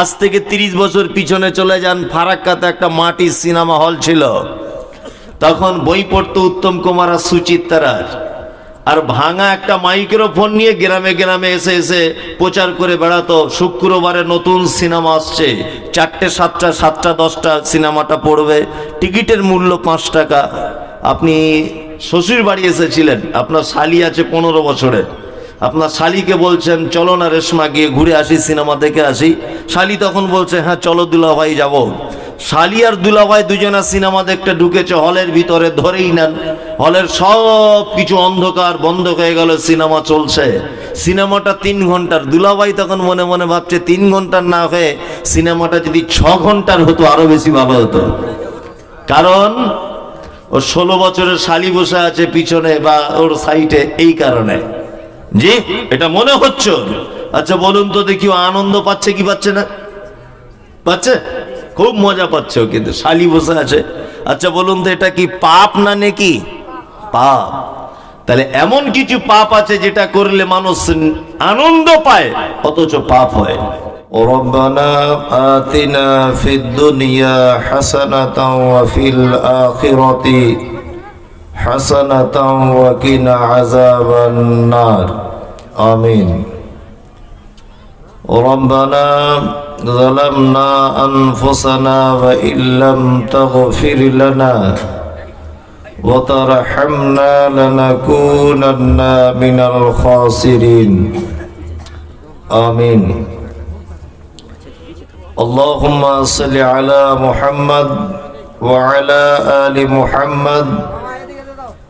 আজ থেকে তিরিশ বছর পিছনে চলে যান ফারাক্কাতে একটা মাটির সিনেমা হল ছিল। তখন বই পড়তো উত্তম কুমার আর সুচিত্রার আর ভাঙা একটা মাইক্রোফোন নিয়ে গ্রামে গ্রামে এসে এসে প্রচার করে বেড়াতো, শুক্রবারে নতুন সিনেমা আসছে, চারটে, সাতটা সাতটা, দশটা সিনেমাটা পড়বে, টিকিটের মূল্য পাঁচ টাকা। আপনি শ্বশুর বাড়ি এসেছিলেন, আপনার শালি আছে পনেরো বছরের। আপনার শালিকে বলছেন, চলো না রেশমা, গিয়ে ঘুরে আসি, সিনেমা দেখে আসি। শালি তখন বলছে হ্যাঁ চলো দুলা ভাই যাব। শালি আর দুলাভাই দুজনা সিনেমা দেখতে ঢুকেছে হলের ভিতরে, ধরেই নেন। হলের সব কিছু অন্ধকার, বন্ধ হয়ে গেল, সিনেমা চলছে। সিনেমাটা তিন ঘণ্টার। দুলাভাই তখন মনে মনে ভাবছে, তিন ঘণ্টার না হয়ে সিনেমাটা যদি ছ ঘণ্টার হতো, আরও বেশি ভালো হতো। কারণ, ও ষোলো বছরের শালি বসে আছে পিছনে বা ওর সাইটে এই কারণে। জি এটা মনে হচ্ছে ওর। আচ্ছা বলুন তো দেখি ও আনন্দ পাচ্ছে কি পাচ্ছে না পাচ্ছে খুব মজা পাচ্ছে ও কিন্তু শালি বসে আছে আচ্ছা বলুন তো এটা কি পাপ না নাকি পাপ তাহলে এমন কিছু পাপ আছে যেটা করলে মানুষ আনন্দ পায় অথচ পাপ হয় ربنا آتنا في الدنيا حسنة وفي الآخرة حسنة وقنا عذاب النار آمين ربنا ظلمنا أنفسنا وإن لم تغفر لنا وترحمنا لنكونن من الخاسرين آمين اللهم صل على محمد وعلى آل محمد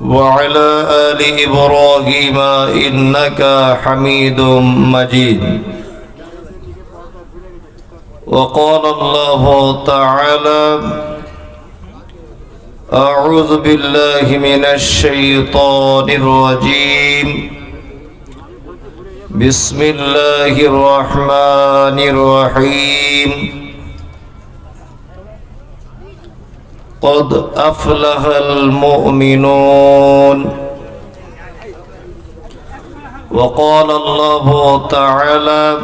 وعلى آل إبراهيم إنك حميد مجيد. وقال الله تعالى أعوذ بالله من الشيطان الرجيم. بسم الله الرحمن الرحيم. قد أفلح المؤمنون وقال الله تعالى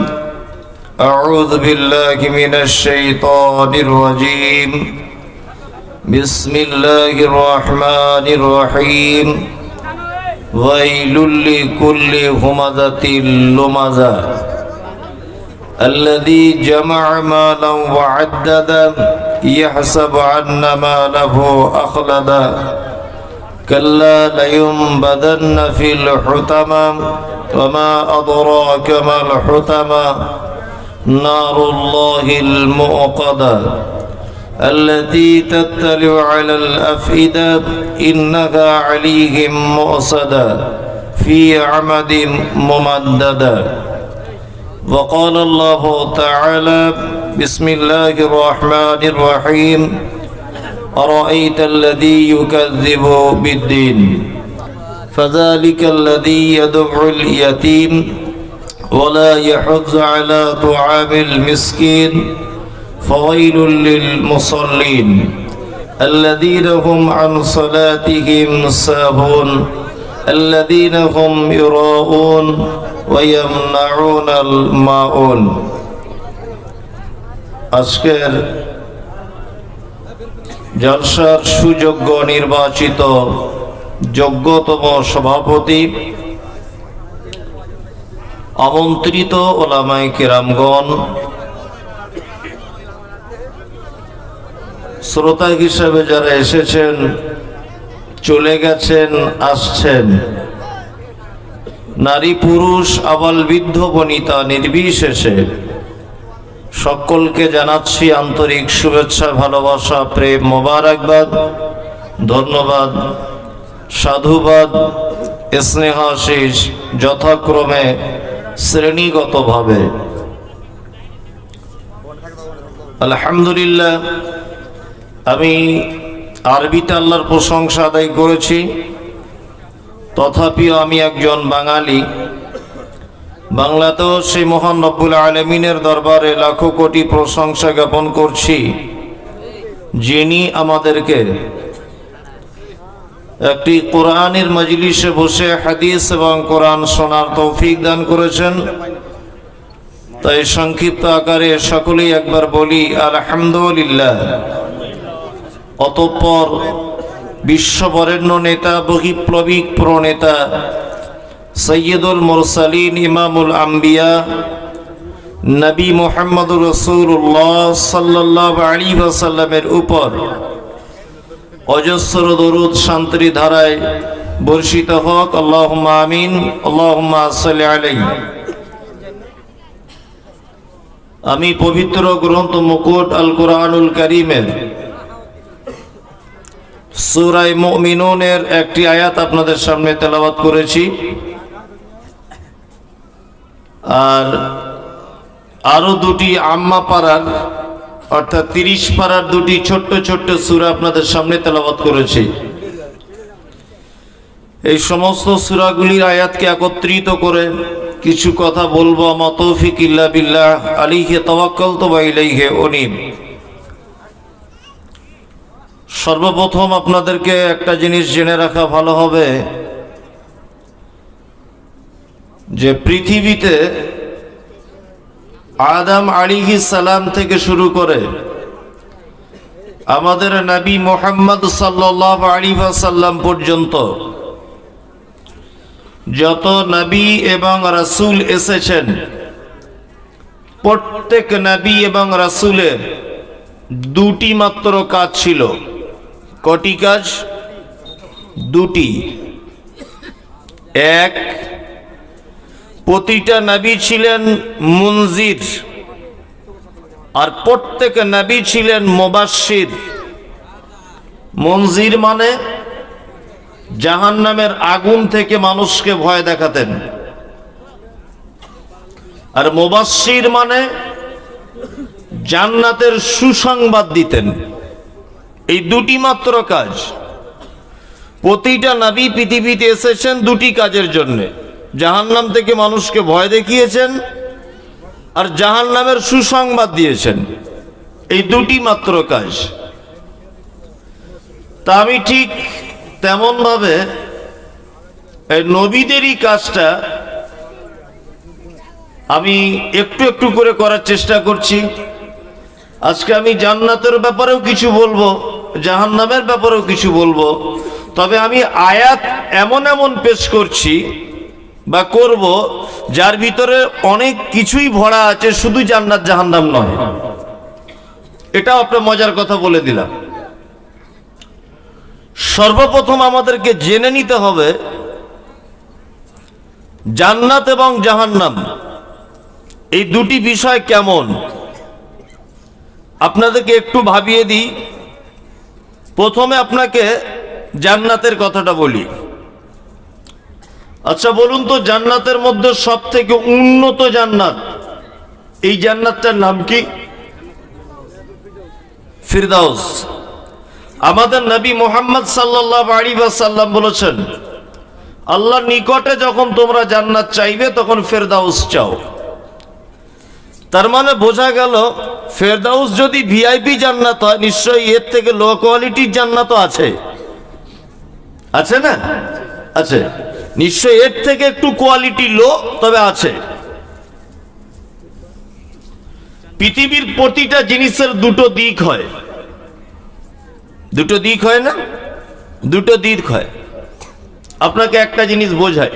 أعوذ بالله من الشيطان الرجيم بسم الله الرحمن الرحيم ويل لكل همزة لمزة الذي جمع مالا وعدد يحسب أن ماله أخلد. كلا لينبذن في الحطمة وما أدراك ما الحطمة نار الله المؤقدة التي تطلع على الأفئدة إنها عليهم مؤصدة. في عمد ممددة. وقال الله تعالى بسم الله الرحمن الرحيم. أرأيت الذي يكذب بالدين؟ فذلك الذي يدعو اليتيم ولا يحض على طعام المسكين. فويل للمصلين الذين هم عن صلاتهم ساهون الذين هم يراءون. ويمنعون الماءون আজকের জলসার সুযোগ্য নির্বাচিত যোগ্যতম সভাপতি আমন্ত্রিত ওলামাই কেরামগণ শ্রোতা হিসাবে যারা এসেছেন চলে গেছেন আসছেন নারী পুরুষ, আবাল বৃদ্ধ, বনিতা নির্বিশেষে সকলকে জানাচ্ছি আন্তরিক শুভেচ্ছা, ভালোবাসা, প্রেম, মোবারকবাদ, ধন্যবাদ, সাধুবাদ স্নেহাশিস যথাক্রমে শ্রেণীগতভাবে। আলহামদুলিল্লাহ, আমি আরবিতে আল্লাহর প্রশংসা আদায় করেছি। তথাপিও আমি একজন বাঙালি। বাংলাতেও সেই মহান রব্বুল আলমিনের দরবারে লাখো কোটি প্রশংসা জ্ঞাপন করছি, যিনি আমাদেরকে একটি কোরআনের মজলিসে বসে হাদিস এবং কোরআন শোনার তৌফিক দান করেছেন। তাই সংক্ষিপ্ত আকারে সকলেই একবার বলি, আলহামদুলিল্লাহ। অতঃপর বিশ্ববরেণ্য নেতা, বহিপ্লবিক প্রণেতা, সৈয়দুল মুরসালিন, ইমামুল আম্বিয়া, নবী মোহাম্মদ রসুল্লাহ সাল্লাহ আলী ওয়াসাল্লামের উপর অজস্র দরুদ, শান্তির ধারায় বর্ষিত হোক। আল্লাহ আমিন। আল্লাহ আলাই আমি পবিত্র গ্রন্থ মুকুট আল কোরআনুল করিমের সুরাই মুমিনুনের একটি আয়াত আপনাদের সামনে তেলাওয়াত করেছি। আর আরও দুটি আম্মা পাড়ার, অর্থাৎ তিরিশ পাড়ার দুটি ছোট্ট ছোট্ট সুরা আপনাদের সামনে তেলাওয়াত করেছি। এই সমস্ত সুরাগুলির আয়াতকে একত্রিত করে কিছু কথা বলব। আমা তৌফিক ইল্লা বিল্লাহ আলিহে তওয়াক্কাল তো বা ইলাইহে অনিম সর্বপ্রথম আপনাদেরকে একটা জিনিস জেনে রাখা ভালো হবে যে পৃথিবীতে আদম আলিহি সালাম থেকে শুরু করে আমাদের নবী মোহাম্মদ সাল্লাহ আলী সাল্লাম পর্যন্ত যত নবী এবং রাসূল এসেছেন, প্রত্যেক নবী এবং রাসূলের দুটি মাত্র কাজ ছিল। কটি কাজ? দুটি। এক, প্রতিটা নবী ছিলেন মুনজির, আর প্রত্যেক নবী ছিলেন মোবাশির মঞ্জির মানে জাহান নামের আগুন থেকে মানুষকে ভয় দেখাতেন। আর মোবাশির মানে জান্নাতের সুসংবাদ দিতেন। এই দুটি মাত্র কাজ। প্রতিটা নবী পৃথিবীতে এসেছেন দুটি কাজের জন্য। জাহান্নাম থেকে মানুষকে ভয় দেখিয়েছেন আর জাহান্নামের সুসংবাদ দিয়েছেন। এই দুটি মাত্র কাজ। তা আমি ঠিক তেমন ভাবে এই নবীদেরই কাজটা আমি একটু একটু করে করার চেষ্টা করছি। আজকে আমি জান্নাতের ব্যাপারেও কিছু বলব। জাহান্নামের ব্যাপারেও কিছু বলব। তবে আমি আয়াত এমন এমন পেশ করছি বা করব যার ভিতরে অনেক কিছুই ভরা আছে, শুধু জান্নাত জাহান্নাম নয়। এটাও আপনার মজার কথা বলে দিলাম। সর্বপ্রথম আমাদেরকে জেনে নিতে হবে, জান্নাত এবং জাহান্নাম, এই দুটি বিষয় কেমন? আপনাদেরকে একটু ভাবিয়ে দিই। প্রথমে আপনাকে জান্নাতের কথাটা বলি। আচ্ছা বলুন তো, জান্নাতের মধ্যে সব থেকে উন্নত জান্নাত, এই জান্নাতটার নাম কি? ফিরদাউস। আমাদের নবী মোহাম্মদ সাল্লাহ আলী সাল্লাম বলেছেন আল্লাহ নিকটে যখন তোমরা জান্নাত চাইবে, তখন ফেরদাউস চাও। তার মানে বোঝা গেল, ফেরদাউস যদি ভিআইপি জান্নাত হয়, নিশ্চয়ই এর থেকে লো কোয়ালিটির জান্নাত আছে। আছে না? আছে। নিশ্চয়ই এর থেকে একটু কোয়ালিটি লো তবে আছে। পৃথিবীর প্রতিটা জিনিসের দুটো দিক হয়। দুটো দিক হয় না? দুটো দিক হয়। আপনাকে একটা জিনিস বোঝায়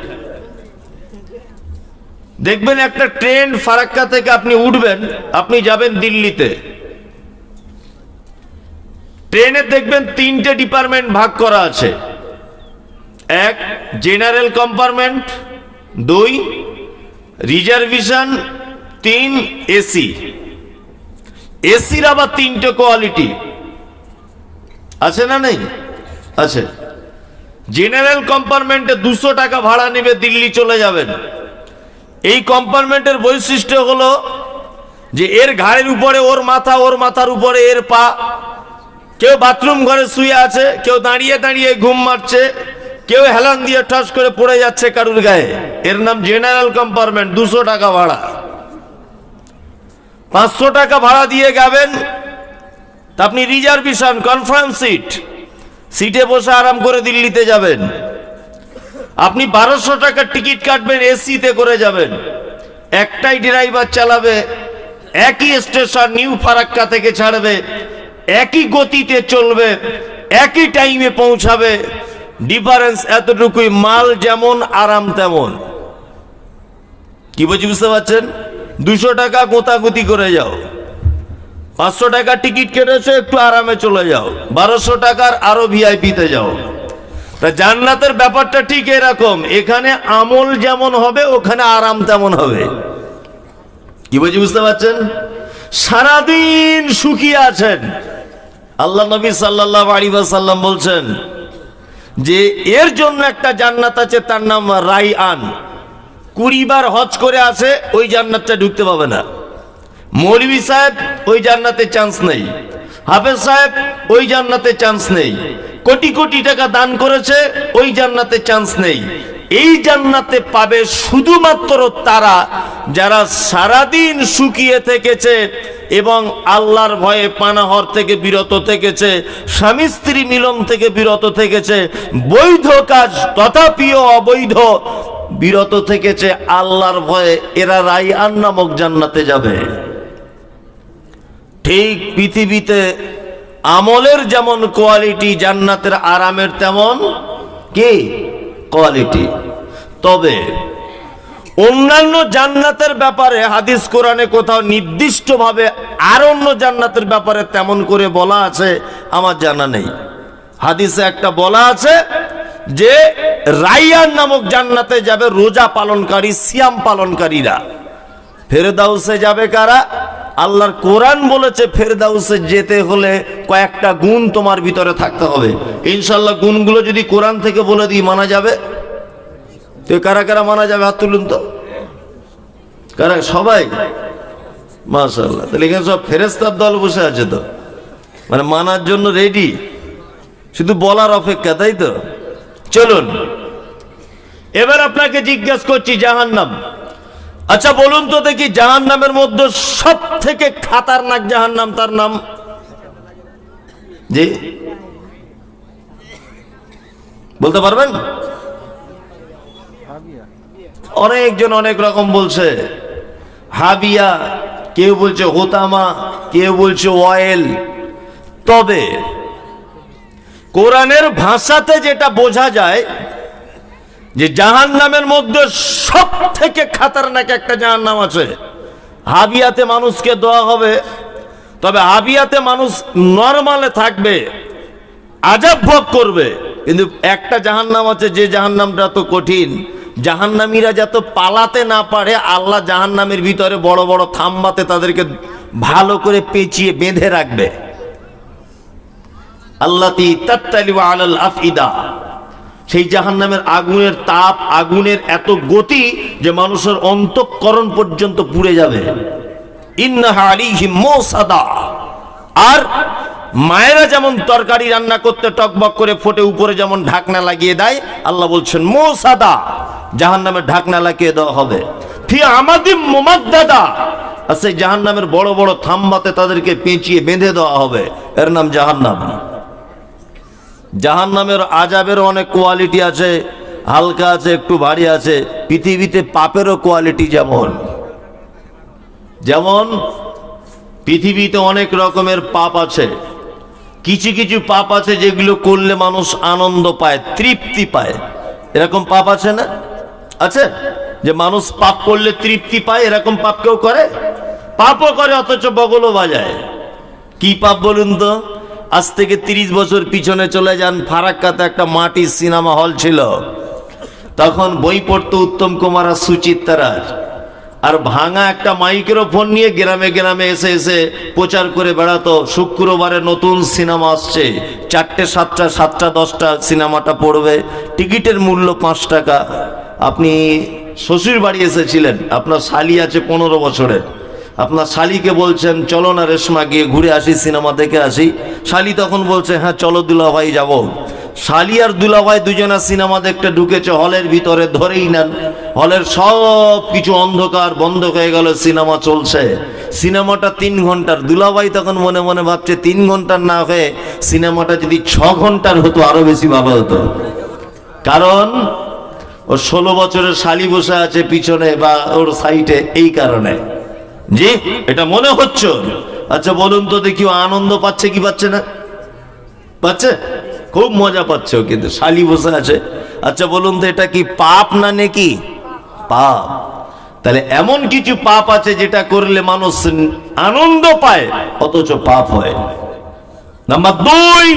দেখবেন একটা ট্রেন ফারাক্কা থেকে আপনি উঠবেন, আপনি যাবেন দিল্লিতে। ট্রেনে দেখবেন তিনটে ডিপার্টমেন্ট ভাগ করা আছে। এক, জেনারেল কম্পার্টমেন্ট, দুই, রিজার্ভেশন, তিন, এসি। এসির আবার তিনটে কোয়ালিটি। আছে না নেই? আছে। জেনারেল কম্পার্টমেন্টে দুশো টাকা ভাড়া নেবে, দিল্লি চলে যাবেন। এই কম্পার্টমেন্টের বৈশিষ্ট্য হলো যে এর ঘাড়ের উপরে, ওর মাথা, ওর মাথার উপরে, এর পা। কেউ বাথরুম ঘরে শুয়ে আছে, কেউ দাঁড়িয়ে দাঁড়িয়ে ঘুম মারছে, কেউ হেলান দিয়ে ঠস করে পড়ে যাচ্ছে কারুর গায়ে। এর নাম জেনারেল কম্পার্টমেন্ট, দুশো টাকা ভাড়া। পাঁচশো টাকা ভাড়া দিয়ে যাবেন তা আপনি রিজার্ভেশন, কনফারেন্স সিট। সিটে বসে আরাম করে দিল্লিতে যাবেন। আপনি বারোশো টাকার টিকিট কাটবেন, এসিতে করে যাবেন। একটাই ড্রাইভার চালাবে, একই স্টেশন নিউ ফারাক্কা থেকে ছাড়বে, একই গতিতে চলবে, একই টাইমে পৌঁছাবে। ডিফারেন্স এতটুকুই, মাল যেমন, আরাম তেমন। কি বলছি, বুঝতে পারছেন? দুশো টাকা গোতাগুতি করে যাও। পাঁচশো টাকা টিকিট কেটেছো, একটু আরামে চলে যাও। বারোশো টাকার আরও ভিআইপিতে যাও। তা জান্নাতের ব্যাপারটা ঠিক এরকম, এখানে আমল যেমন হবে, ওখানে আরাম তেমন হবে। কি বলছি বুঝতে পারছেন? সারাদিন সুখী আছেন। আল্লাহ নবী সাল্লাহ সাল্লাম বলছেন যে, এর জন্য একটা জান্নাত আছে, তার নাম রাই আন কুড়ি বার হজ করে আছে ওই জান্নাতটা ঢুকতে পাবে না। মৌলভী সাহেব, ওই জান্নাতে চান্স নেই। হাফেজ সাহেব, ওই জান্নাতে চান্স নেই। কোটি কোটি টাকা দান করেছে, ওই জান্নাতে চান্স নেই। এই জান্নাতে পাবে শুধুমাত্র তারা যারা সারাদিন শুকিয়ে থেকেছে এবং আল্লাহর ভয়ে পানাহর থেকে বিরত থেকেছে, স্বামী স্ত্রী মিলন থেকে বিরত থেকেছে, বৈধ কাজ তথাপিও অবৈধ, বিরত থেকেছে, আল্লাহর ভয়ে এরা রাইয়ান নামক জান্নাতে যাবে। ঠিক পৃথিবীতে আমলের যেমন কোয়ালিটি জান্নাতের আরামের তেমন কি? কোয়ালিটি তবে অন্যান্য জান্নাতের ব্যাপারে হাদিস কোরআনে কোথাও নির্দিষ্টভাবে আর অন্য জান্নাতের ব্যাপারে তেমন করে বলা আছে, আমার জানা নেই। হাদিসে একটা বলা আছে যে, রাইয়ান নামক জান্নাতে যাবে রোজা পালনকারী, সিয়াম পালনকারীরা। ফেরদাউসে যাবে কারা? আল্লাহর কোরআন বলেছে, ফেরদাউসে যেতে হলে কয়েকটা গুণ তোমার ভিতরে থাকতে হবে। ইনশাল্লাহ গুণগুলো যদি কোরআন থেকে বলে দিই, মানা যাবে? তো কারা কারা মানা যাবে? হাত তুলুন তো। কারা? সবাই? মাশাল্লাহ তাহলে এখানে সব ফেরেস্তার দল বসে আছে তো। মানে মানার জন্য রেডি শুধু বলার অপেক্ষা, তাই তো? চলুন। এবার আপনাকে জিজ্ঞেস করছি, জাহান্নাম। আচ্ছা বলুন তো দেখি জাহান নামের মধ্যে সব থেকে খাতারনাক জাহান নাম তার নাম? জি। বলতে পারবেন? অনেকজন অনেক রকম বলছে। হাবিয়া, কেউ বলছে হোতামা কেউ বলছে অয়েল তবে কোরআনের ভাষাতে যেটা বোঝা যায় যে জাহান নামের মধ্যে সব থেকে খাতারনাক একটা জাহান নাম আছে। হাবিয়াতে মানুষকে দেওয়া হবে, তবে হাবিয়াতে মানুষ নর্মালে থাকবে, আজাব ভোগ করবে। কিন্তু একটা জাহান নাম আছে, যে জাহান নামটা তো কঠিন। জাহান্নামীরা যত পালাতে না পারে, আল্লাহ জাহান্নামের ভিতরে বড় বড় থাম্বাতে তাদেরকে ভালো করে পেঁচিয়ে বেঁধে রাখবে। আল্লাহ আলাল আফিদা সেই জাহান্নামের আগুনের তাপ, আগুনের এত গতি যে মানুষের অন্তঃকরণ পর্যন্ত পুড়ে যাবে। আর মায়েরা যেমন তরকারি রান্না করতে টকবক করে ফোটে, উপরে যেমন ঢাকনা লাগিয়ে দেয়, আল্লাহ বলছেন, মোসাদা, জাহান্নামের ঢাকনা লাগিয়ে দেওয়া হবে। আমাদের মোমাদ্দাদা। আর সেই জাহান্নামের বড় বড় থাম্বাতে তাদেরকে পেঁচিয়ে বেঁধে দেওয়া হবে। এর নাম জাহান্নাম। জাহান নামের আজাবেরও অনেক কোয়ালিটি আছে, হালকা আছে, একটু ভারী আছে। পৃথিবীতে পাপেরও কোয়ালিটি যেমন। যেমন, পৃথিবীতে অনেক রকমের পাপ আছে। কিছু কিছু পাপ আছে যেগুলো করলে মানুষ আনন্দ পায়, তৃপ্তি পায়। এরকম পাপ আছে না? আছে? যে মানুষ পাপ করলে তৃপ্তি পায়, এরকম পাপ কেউ করে? পাপও করে, অথচ বগলও বাজায়। কি পাপ বলুন তো? আজ থেকে তিরিশ বছর পিছনে চলে যান ফারাক্কাতে একটা মাটির সিনেমা হল ছিল। তখন বই পড়তো উত্তম কুমার আর সুচিত্রার আর ভাঙা একটা মাইক্রোফোন নিয়ে গ্রামে গ্রামে এসে এসে প্রচার করে বেড়াতো, শুক্রবারে নতুন সিনেমা আসছে, চারটে, সাতটা সাতটা, দশটা সিনেমাটা পড়বে, টিকিটের মূল্য পাঁচ টাকা। আপনি শ্বশুর বাড়ি এসেছিলেন, আপনার শালি আছে পনেরো বছরের। আপনার শালিকে বলছেন, চলো না রেশমা, গিয়ে ঘুরে আসি, সিনেমা দেখে আসি। শালি তখন বলছে হ্যাঁ চলো দুলাভাই যাব। শালি আর দুলাভাই দুজনা সিনেমা দেখতে ঢুকেছে, হলের ভিতরে ধরেই নেন। হলের সব কিছু অন্ধকার, বন্ধ হয়ে গেল, সিনেমা চলছে। সিনেমাটা তিন ঘণ্টার। দুলাভাই তখন মনে মনে ভাবছে, তিন ঘণ্টার না হয়ে সিনেমাটা যদি ছ ঘণ্টার হতো, আরও বেশি ভালো হতো। কারণ, ও ষোলো বছরের শালি বসে আছে পিছনে বা ওর সাইটে এই কারণে। জি, এটা মনে হচ্ছে। আচ্ছা বলুন তো দেখি আনন্দ পাচ্ছে কি পাচ্ছে না? পাচ্ছে? খুব মজা পাচ্ছে ও কিন্তু, শালি বসে আছে। আচ্ছা বলুন তো, এটা কি পাপ না নেকি? পাপ। তাহলে এমন কিছু পাপ আছে যেটা করলে মানুষ আনন্দ পায়, অথচ পাপ হয় নাম্বার দুই,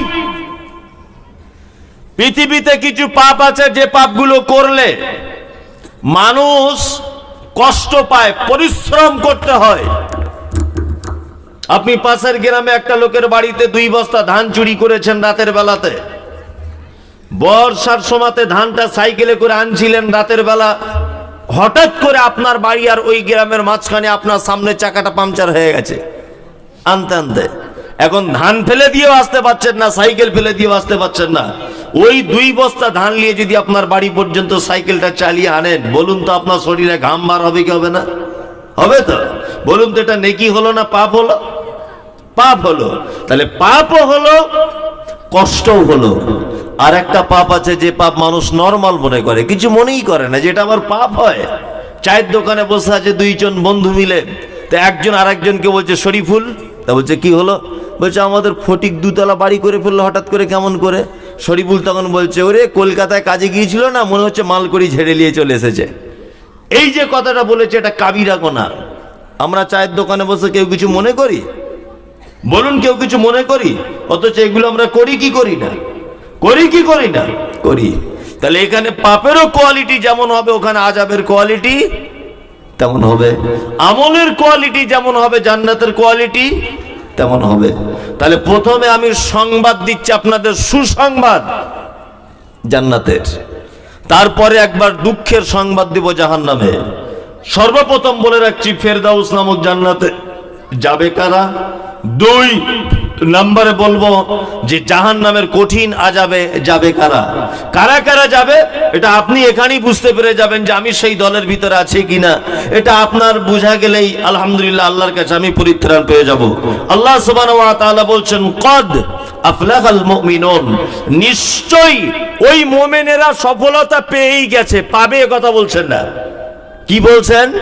পৃথিবীতে কিছু পাপ আছে যে পাপগুলো করলে মানুষ কষ্ট পায়, পরিশ্রম করতে হয়। আপনি পাশের গ্রামে একটা লোকের বাড়িতে দুই বস্তা ধান চুরি করেছেন রাতের বেলাতে। বর্ষার সময়তে ধানটা সাইকেলে করে আনছিলেন রাতের বেলা। হঠাৎ করে আপনার বাড়ি আর ওই গ্রামের মাঝখানে আপনার সামনে চাকাটা পাংচার হয়ে গেছে। আনতে আনতে। এখন ধান ফেলে দিয়েও আসতে পারছেন না, সাইকেল ফেলে দিয়েও আসতে পারছেন না। ওই দুই বস্তা ধান নিয়ে যদি আপনার বাড়ি পর্যন্ত সাইকেলটা চালিয়ে আনেন, বলুন তো আপনার শরীরে ঘাম বার হবে কি হবে না? হবে তো? বলুন তো এটা নেকি হলো না পাপ হলো? পাপ হলো। তাহলে পাপও হলো, কষ্টও হলো। আর একটা পাপ আছে যে পাপ মানুষ নর্মাল মনে করে, কিছু মনেই করে না যেটা আবার পাপ হয়। চায়ের দোকানে বসে আছে দুইজন বন্ধু মিলে, তো একজন আরেকজনকে বলছে, শরীফুল? তা বলছে, কি হলো? বলছে, আমাদের ফটিক দুতলা বাড়ি করে ফেলল, হঠাৎ করে কেমন করে? শরীফুল তখন বলছে, ওরে, কলকাতায় কাজে গিয়েছিল না? মনে হচ্ছে মালকড়ি ঝেড়ে নিয়ে চলে এসেছে। এই যে কথাটা বলেছে, এটা কাবিরা গোনা আমরা চায়ের দোকানে বসে কেউ কিছু মনে করি? বলুন, কেউ কিছু মনে করি? অথচ এগুলো আমরা করি কি করি না? করি কি করি না? করি। তাহলে এখানে পাপেরও কোয়ালিটি যেমন হবে, ওখানে আজাবের কোয়ালিটি তেমন হবে। আমলের কোয়ালিটি যেমন হবে, জান্নাতের কোয়ালিটি তেমন হবে। তাহলে প্রথমে আমি সংবাদ দিচ্ছি আপনাদের সুসংবাদ জান্নাতের। তারপরে একবার দুঃখের সংবাদ দিব জাহান নামে সর্বপ্রথম বলে রাখছি, ফেরদাউস নামক জান্নাতে যাবে কারা? দুই নাম্বারে বলব যে জাহান নামের কঠিন আজাবে যাবে কারা? কারা কারা যাবে? এটা আপনি এখানেই বুঝতে পেরে যাবেন যে আমি সেই দলের ভিতরে আছি কিনা। এটা আপনার বোঝা গেলেই আলহামদুলিল্লাহ আল্লাহর কাছে আমি পরিত্রাণ পেয়ে যাব। আল্লাহ তাআলা বলছেন, কদ আফলাহাল মুমিনুন। নিশ্চয়ই ওই মোমেনেরা সফলতা পেয়েই গেছে। পাবে কথা বলছেন না। কি বলছেন?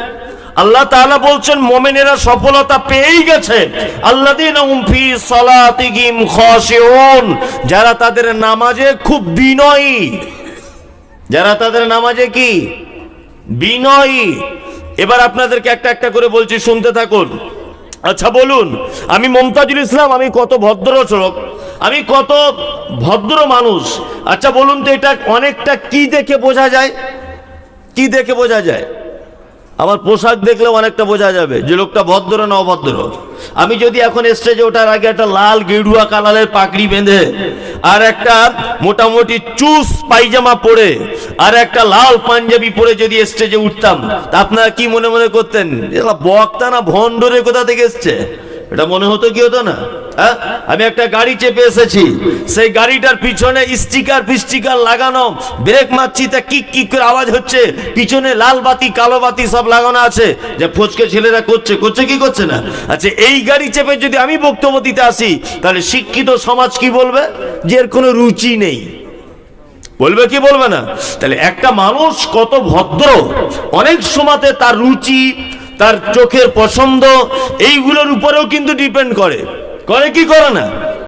আল্লাহ তাআলা বলছেন, মোমেনেরা সফলতা পেয়েই গেছে। আল্লাযীনা হুম ফি যারা তাদের নামাজে খুব বিনয়ী। যারা তাদের নামাজে কি? বিনয়ী। এবার আপনাদেরকে একটা একটা করে বলছি, শুনতে থাকুন। আচ্ছা বলুন, আমি মমতাজুল ইসলাম, আমি কত ভদ্র লোক আমি কত ভদ্র মানুষ। আচ্ছা বলুন তো এটা অনেকটা কি দেখে বোঝা যায়? কি দেখে বোঝা যায়? আমার পোশাক দেখলেও অনেকটা বোঝা যাবে যে লোকটা ভদ্র না অভদ্র। আমি যদি এখন স্টেজে ওঠার আগে একটা লাল গেরুয়া কালারের পাকড়ি বেঁধে, আর একটা মোটামুটি চুস পাইজামা পরে, আর একটা লাল পাঞ্জাবি পরে যদি স্টেজে উঠতাম, তা আপনারা কি মনে মনে করতেন? বক্তা না ভণ্ডরে কোথা থেকে এসছে? এটা মনে হতো কি হতো না? হ্যাঁ? আমি একটা গাড়ি চেপে এসেছি। সেই গাড়িটার পিছনে স্টিকার ফিস্টিকার লাগানো, ব্রেক মারছি, তা কিক কিক করে আওয়াজ হচ্ছে। পিছনে লাল বাতি, কালো বাতি সব লাগানো আছে। যে ফচকে ছেলেরা করছে করছে কি করছে না? আচ্ছা এই গাড়ি চেপে যদি আমি বক্তব্য দিতে আসি, তাহলে শিক্ষিত সমাজ কি বলবে? যে এর কোনো রুচি নেই। বলবে কি বলবে না? তাহলে একটা মানুষ কত ভদ্র, অনেক সময়তে তার রুচি, তার চোখের পছন্দ, এইগুলোর উপরেও কিন্তু ডিপেন্ড করে। করে কি করে না?